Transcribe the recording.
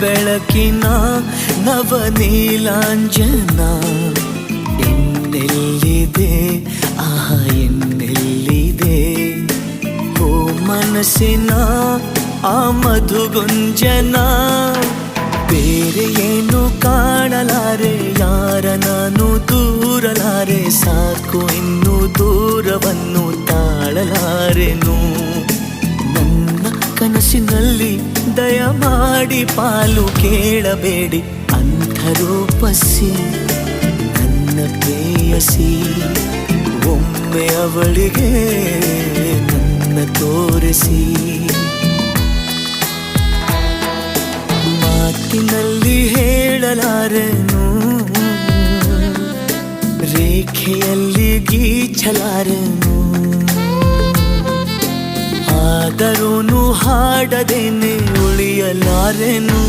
ಬೆಳಕಿನ ನವ ನವನೀಲಾಂಜನ. ಎನ್ನೆಲ್ಲಿದೆ ಆಹ ಎನ್ನೆಲ್ಲಿದೆ ಓ ಮನಸ್ಸಿನ ಆ ಮಧುಗುಂಜನ. ಬೇರೆ ಏನು ಕಾಣಲಾರೆ? ಯಾರ ನಾನು ದೂರಲಾರೆ. ಸಾಕು ಇನ್ನು ದೂರವನ್ನು ತಾಳಲಾರೆನು. ನನ್ನ ಕನಸಿನಲ್ಲಿ ದಯಮಾಡಿ ಪಾಲು ಕೇಳಬೇಡಿ. ಅಂಥರೂಪಸಿ ನನ್ನ ಪ್ರೇಯಸಿ, ಒಮ್ಮೆ ಅವಳಿಗೆ ನನ್ನ ತೋರಿಸಿ. ಮಾತಿನಲ್ಲಿ ಹೇಳಲಾರನು? ರೇಖೆಯಲ್ಲಿ ಗೀಚಲಾರನು? ಆದರೂನು ಹಾಡದೇನೆ ಉಳಿಯಲಾರೆನು